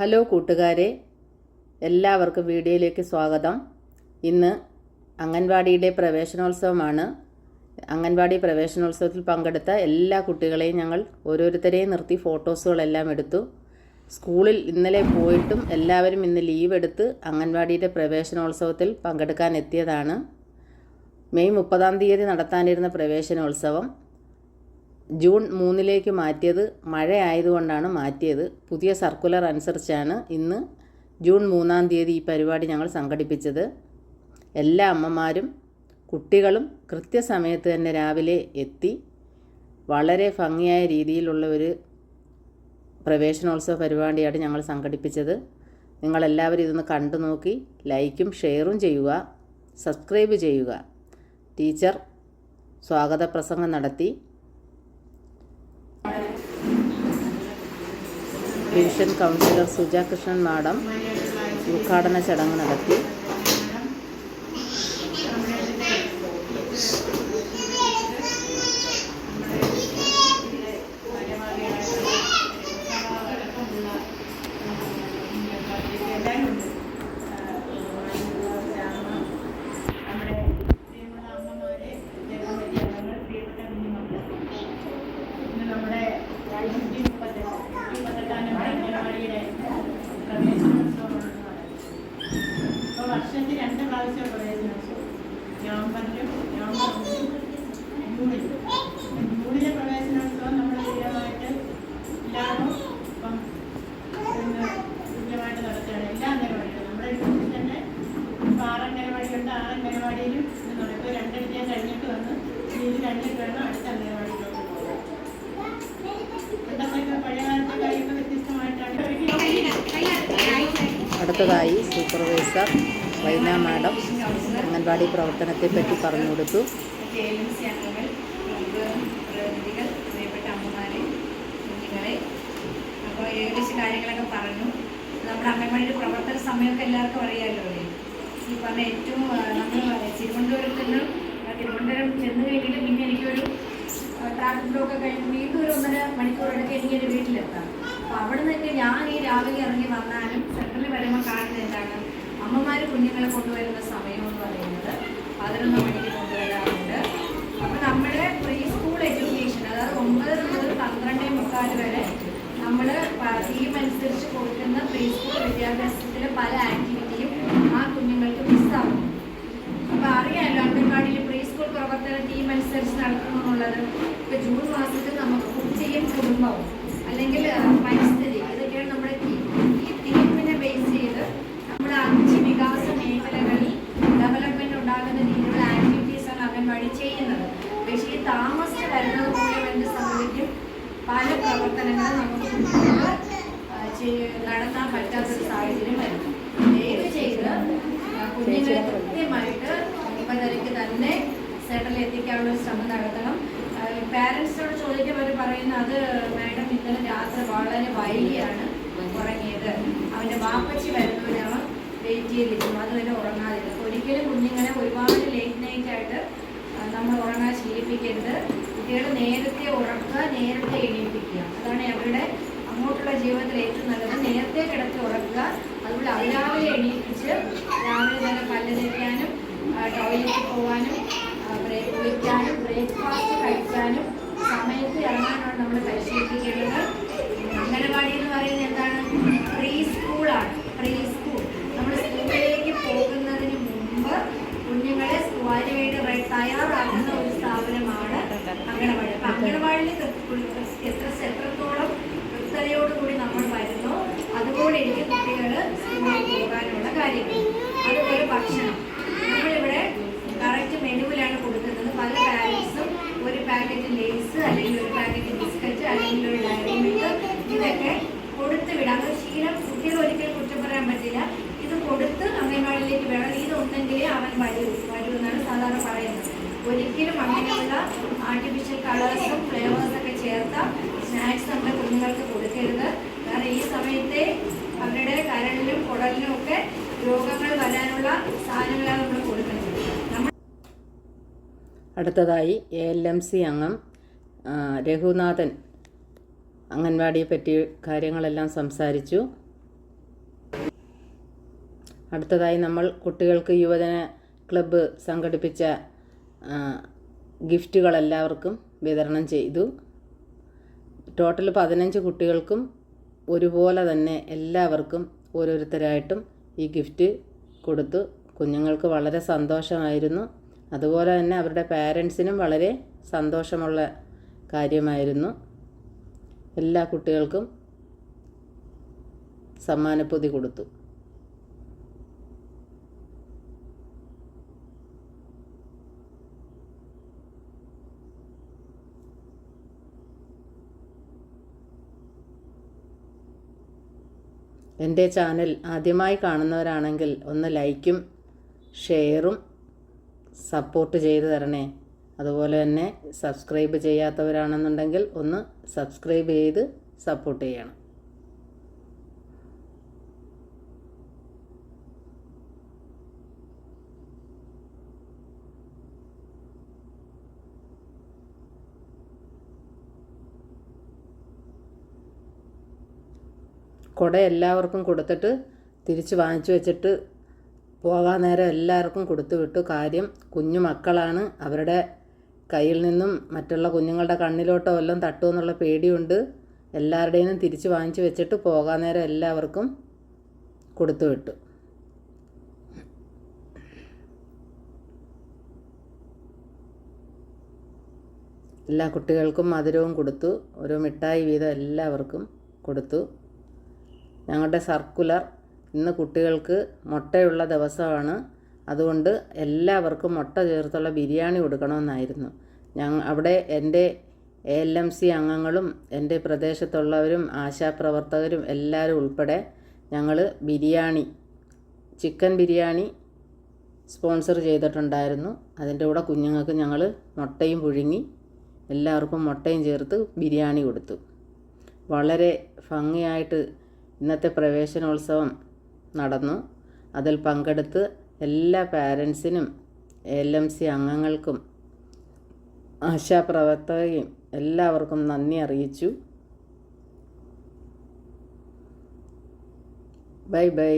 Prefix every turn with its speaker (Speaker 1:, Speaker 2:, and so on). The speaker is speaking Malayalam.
Speaker 1: ഹലോ കൂട്ടുകാരെ എല്ലാവർക്കും വീഡിയോയിലേക്ക് സ്വാഗതം. ഇന്ന് അംഗൻവാടിയുടെ പ്രവേശനോത്സവമാണ്. അംഗൻവാടി പ്രവേശനോത്സവത്തിൽ പങ്കെടുത്ത എല്ലാ കുട്ടികളെയും ഞങ്ങൾ ഓരോരുത്തരെയും നിർത്തി ഫോട്ടോസുകളെല്ലാം എടുത്തു. സ്കൂളിൽ ഇന്നലെ പോയിട്ടും എല്ലാവരും ഇന്ന് ലീവ് എടുത്ത് അംഗൻവാടിയുടെ പ്രവേശനോത്സവത്തിൽ പങ്കെടുക്കാൻ എത്തിയതാണ്. മെയ് മുപ്പതാം തീയതി നടത്താനിരുന്ന പ്രവേശനോത്സവം. ജൂൺ മൂന്നിലേക്ക് മാറ്റിയത് മഴ ആയതുകൊണ്ടാണ് മാറ്റിയത്. പുതിയ സർക്കുലർ അനുസരിച്ചാണ് ഇന്ന് ജൂൺ മൂന്നാം തീയതി ഈ പരിപാടി ഞങ്ങൾ സംഘടിപ്പിച്ചത്. എല്ലാ അമ്മമാരും കുട്ടികളും കൃത്യസമയത്ത് തന്നെ രാവിലെ എത്തി. വളരെ ഭംഗിയായ രീതിയിലുള്ള ഒരു പ്രവേശനോത്സവ പരിപാടിയാണ് ഞങ്ങൾ സംഘടിപ്പിച്ചത്. നിങ്ങളെല്ലാവരും ഇതൊന്ന് കണ്ടു നോക്കി ലൈക്കും ഷെയറും ചെയ്യുക സബ്സ്ക്രൈബ് ചെയ്യുക. ടീച്ചർ സ്വാഗത പ്രസംഗം നടത്തി. ഡിവിഷൻ കൗൺസിലർ സുജാകൃഷ്ണൻ മാഡം ഉദ്ഘാടന ചടങ്ങ് നടത്തി
Speaker 2: നമ്മുടെ പ്രിയമുള്ള അമ്മമാരെ ജനപ്രതിനിധികൾ പ്രിയപ്പെട്ട കുഞ്ഞുമക്കൾ ഇന്ന് നമ്മുടെ നൂറ്റി മുപ്പത്തെട്ട് മുപ്പത്തെട്ടാം അംഗനവാടിയുടെ പ്രവേശനോത്സവമാണ് ഇപ്പോൾ വർഷത്തിൽ രണ്ട് പ്രാവശ്യം പ്രവേശനോത്സവം നവംബറിലും നവംബർ ഒന്നിലും ജൂണിലും ജൂണിലെ പ്രവേശനോത്സവം നമ്മൾ സ്ഥിരമായിട്ട് എല്ലാവരും ഇപ്പം ഇന്ന് തുല്യമായിട്ട് നടത്തുകയാണ് എല്ലാ അംഗനവാടികളും നമ്മുടെ ഡിസ്ട്രിക്റ്റിൽ തന്നെ ഇപ്പം ആറ് അംഗനവാടിയുണ്ട് ആറ് അംഗനവാടിയിലും ഇത് നടക്കും രണ്ടിടത്ത് ഞാൻ കഴിഞ്ഞിട്ട് വന്ന് കിടന്ന് അടുത്ത അംഗനവാടിയിലോട്ട് പണ്ടൊക്കെ പഴയകാലത്തെ വ്യത്യസ്തമായിട്ടാണ്.
Speaker 1: അടുത്തതായി സൂപ്പർവൈസർ വൈന മാഡം അംഗൻവാടി പ്രവർത്തനത്തെപ്പറ്റി പറഞ്ഞു കൊടുത്തു.
Speaker 3: കെ എൽ എം സി അംഗങ്ങൾ നമുക്ക് പ്രതിനിധികൾ പ്രിയപ്പെട്ട അമ്മമാരെ കുഞ്ഞുങ്ങളെ അപ്പോൾ ഏകദേശം കാര്യങ്ങളൊക്കെ പറഞ്ഞു. നമ്മുടെ അംഗൻവാടിയുടെ പ്രവർത്തന സമയമൊക്കെ എല്ലാവർക്കും അറിയാമല്ലോ അല്ലേ? ഈ പറഞ്ഞ ഏറ്റവും നമ്മൾ തിരുവനന്തപുരത്ത് നിന്ന് തിരുവനന്തപുരം ചെന്ന് കഴിഞ്ഞിട്ട് പിന്നെ എനിക്കൊരു ട്രാഫിക് ബ്ലോക്ക് കഴിഞ്ഞ് വീണ്ടും ഒരു ഒന്നര മണിക്കൂറൊക്കെ എനിക്ക് എന്റെ വീട്ടിലെത്താം. അപ്പോൾ അവിടെ നിന്നൊക്കെ ഞാൻ ഈ രാവിലെ ഇറങ്ങി വന്നാലും സെൻട്രലിൽ വരുമ്പോൾ കാണുന്നത് എന്താണ് അമ്മമാർ കുഞ്ഞുങ്ങളെ കൊണ്ടുവരുന്ന സമയം എന്ന് പറയുന്നത്. പതിനൊന്ന് മണിക്ക് കൊണ്ടുവരാറുണ്ട്. അപ്പോൾ നമ്മുടെ പ്രീ സ്കൂൾ എഡ്യൂക്കേഷൻ അതായത് ഒമ്പത് മുതൽ പന്ത്രണ്ടേ മുക്കാൽ വരെ നമ്മൾ തീം അനുസരിച്ച് കൊടുക്കുന്ന പ്രീ സ്കൂൾ വിദ്യാഭ്യാസത്തിലെ പല ആക്ടിവിറ്റിയും ആ കുഞ്ഞുങ്ങൾക്ക് മിസ്സാവും അപ്പൊ അറിയാമല്ലോ അംഗൻവാടിയിൽ പ്രീ സ്കൂൾ പ്രവർത്തന ടീം അനുസരിച്ച് നടക്കണമെന്നുള്ളത്. ഇപ്പൊ ജൂൺ മാസത്തിൽ നമുക്ക് കുട്ടിയും കുടുംബവും അല്ലെങ്കിൽ ശ്രമം നടത്തണം. പാരൻസിനോട് ചോദിക്കുമ്പോൾ അവർ പറയുന്നത് അത് മാഡം ഇന്നലെ രാത്രി വളരെ വൈകിയാണ് ഉറങ്ങിയത്. അവന്റെ വാപ്പച്ചി വരുന്നവരാണ് വെയിറ്റ് ചെയ്തിരിക്കും അതുവരെ ഉറങ്ങാതിരുന്നു അപ്പോൾ ഒരിക്കലും കുഞ്ഞുങ്ങളെ ഒരുപാട് ലേറ്റ് നൈറ്റ് ആയിട്ട് നമ്മൾ ഉറങ്ങാൻ ശീലിപ്പിക്കരുത്. കുട്ടികൾ നേരത്തെ ഉറക്കുക നേരത്തെ എണീപ്പിക്കുക. അതാണ് അവരുടെ അങ്ങോട്ടുള്ള ജീവിതത്തിൽ ഏറ്റവും നല്ലത്. നേരത്തെ കിടത്തി ഉറക്കുക. അതുപോലെ അതിരാവിലെ എണീപ്പിച്ച് രാവിലെ തന്നെ പല്ല് തേക്കാനും ടോയ്ലറ്റിൽ പോകാനും ബ്രേക്ക്ഫാസ്റ്റ് കഴിക്കാനും സമയത്ത് ഇറങ്ങാനാണ് നമ്മൾ പരിശീലിപ്പിക്കേണ്ടത്. അംഗനവാടി എന്ന് പറയുന്നത് എന്താണ്? പ്രീ സ്കൂളാണ് പ്രീ സ്കൂൾ നമ്മൾ സ്കൂളിലേക്ക് പോകുന്നതിന് മുമ്പ് കുഞ്ഞുങ്ങളെ സ്വാരിയായിട്ട് തയ്യാറാക്കുന്ന ഒരു സ്ഥാപനമാണ് അംഗനവാടി. അപ്പം അംഗനവാടിയിൽ എത്ര എത്രത്തോളം കൃത്യതയോടുകൂടി നമ്മൾ വരുന്നു അതുപോലെ എനിക്ക് കുട്ടികൾ സ്കൂളിൽ പോകാനുള്ള കാര്യങ്ങൾ. അതുപോലെ ഭക്ഷണം നമ്മളിവിടെ കറക്റ്റ് മെനുവിലാണ് കൊടുക്കുന്നത് പല പാരൻസും ഒരു പാക്കറ്റ് ലേസ് അല്ലെങ്കിൽ ഒരു പാക്കറ്റ് ബിസ്ക്കറ്റ് അല്ലെങ്കിൽ ഒരു ഡയറി മിൽക്ക് ഇതൊക്കെ കൊടുത്ത് വിടാം അത് ശീലം കുട്ടികൾ ഒരിക്കലും കുറ്റം പറയാൻ പറ്റില്ല. ഇത് കൊടുത്ത് അംഗൻവാടിയിലേക്ക് വേണം ഇതുണ്ടെങ്കിലേ അവൻ വരൂ വരൂ എന്നാണ് സാധാരണ പറയുന്നത്. ഒരിക്കലും അങ്ങനെയുള്ള ആർട്ടിഫിഷ്യൽ കളേഴ്സും ഫ്ലേവേഴ്സും ഒക്കെ ചേർത്ത സ്നാക്സ് നമ്മുടെ കുഞ്ഞുങ്ങൾക്ക് കൊടുക്കരുത്. കാരണം ഈ സമയത്തെ അവരുടെ കരളിലും കുടലിലും ഒക്കെ രോഗങ്ങൾ വരാനുള്ള സാധനങ്ങളാണ് നമ്മൾ കൊടുക്കുന്നത്.
Speaker 1: അടുത്തതായി എ എൽ എം സി അംഗം രഘുനാഥൻ. അംഗൻവാടിയെ പറ്റി കാര്യങ്ങളെല്ലാം സംസാരിച്ചു. അടുത്തതായി നമ്മൾ കുട്ടികൾക്ക് യുവജന ക്ലബ്ബ് സംഘടിപ്പിച്ച ഗിഫ്റ്റുകൾ എല്ലാവർക്കും വിതരണം ചെയ്തു. ടോട്ടൽ പതിനഞ്ച് കുട്ടികൾക്കും ഒരുപോലെ തന്നെ എല്ലാവർക്കും ഓരോരുത്തരായിട്ടും ഈ ഗിഫ്റ്റ് കൊടുത്തു. കുഞ്ഞുങ്ങൾക്ക് വളരെ സന്തോഷമായിരുന്നു. അതുപോലെ തന്നെ അവരുടെ പാരൻസിനും വളരെ സന്തോഷമുള്ള കാര്യമായിരുന്നു. എല്ലാ കുട്ടികൾക്കും സമ്മാനപ്പൊതി കൊടുത്തു. എന്റെ ചാനൽ ആദ്യമായി കാണുന്നവരാണെങ്കിൽ ഒന്ന് ലൈക്കും ഷെയറും സപ്പോർട്ട് ചെയ്തു തരണേ. അതുപോലെ തന്നെ സബ്സ്ക്രൈബ് ചെയ്യാത്തവരാണെന്നുണ്ടെങ്കിൽ ഒന്ന് സബ്സ്ക്രൈബ് ചെയ്ത് സപ്പോർട്ട് ചെയ്യണം. കുട എല്ലാവർക്കും കൊടുത്തിട്ട് തിരിച്ച് വാങ്ങിച്ചു വെച്ചിട്ട് പോകാൻ നേരം എല്ലാവർക്കും കൊടുത്തു വിട്ടു. കാര്യം കുഞ്ഞു മക്കളാണ്. അവരുടെ കയ്യിൽ നിന്നും മറ്റുള്ള കുഞ്ഞുങ്ങളുടെ കണ്ണിലോട്ടോ വല്ലതും തട്ടുമെന്നുള്ള പേടിയുണ്ട്. എല്ലാവരുടെയും തിരിച്ച് വാങ്ങിച്ചു വെച്ചിട്ട് പോകാൻ നേരം എല്ലാവർക്കും കൊടുത്തു വിട്ടു. എല്ലാ കുട്ടികൾക്കും മധുരവും കൊടുത്തു. ഓരോ മിഠായി വീതം എല്ലാവർക്കും കൊടുത്തു. ഞങ്ങളുടെ സർക്കുലർ ഇന്ന് കുട്ടികൾക്ക് മുട്ടയുള്ള ദിവസമാണ്. അതുകൊണ്ട് എല്ലാവർക്കും മുട്ട ചേർത്തുള്ള ബിരിയാണി കൊടുക്കണമെന്നായിരുന്നു. ഞങ്ങൾ അവിടെ എന്റെ എ എൽ എം സി അംഗങ്ങളും എന്റെ പ്രദേശത്തുള്ളവരും ആശാപ്രവർത്തകരും എല്ലാവരും ഉൾപ്പെടെ ഞങ്ങൾ ബിരിയാണി ചിക്കൻ ബിരിയാണി സ്പോൺസർ ചെയ്തിട്ടുണ്ടായിരുന്നു. അതിന്റെ കൂടെ കുഞ്ഞുങ്ങൾക്ക് ഞങ്ങൾ മുട്ടയും പുഴുങ്ങി എല്ലാവർക്കും മുട്ടയും ചേർത്ത് ബിരിയാണി കൊടുത്തു. വളരെ ഭംഗിയായിട്ട് ഇന്നത്തെ പ്രവേശനോത്സവം നടന്നു. അതിൽ പങ്കെടുത്ത് എല്ലാ പാരൻസിനും എൽ എം സി അംഗങ്ങൾക്കും ആശാപ്രവർത്തകയും എല്ലാവർക്കും നന്ദി അറിയിച്ചു. Bye bye.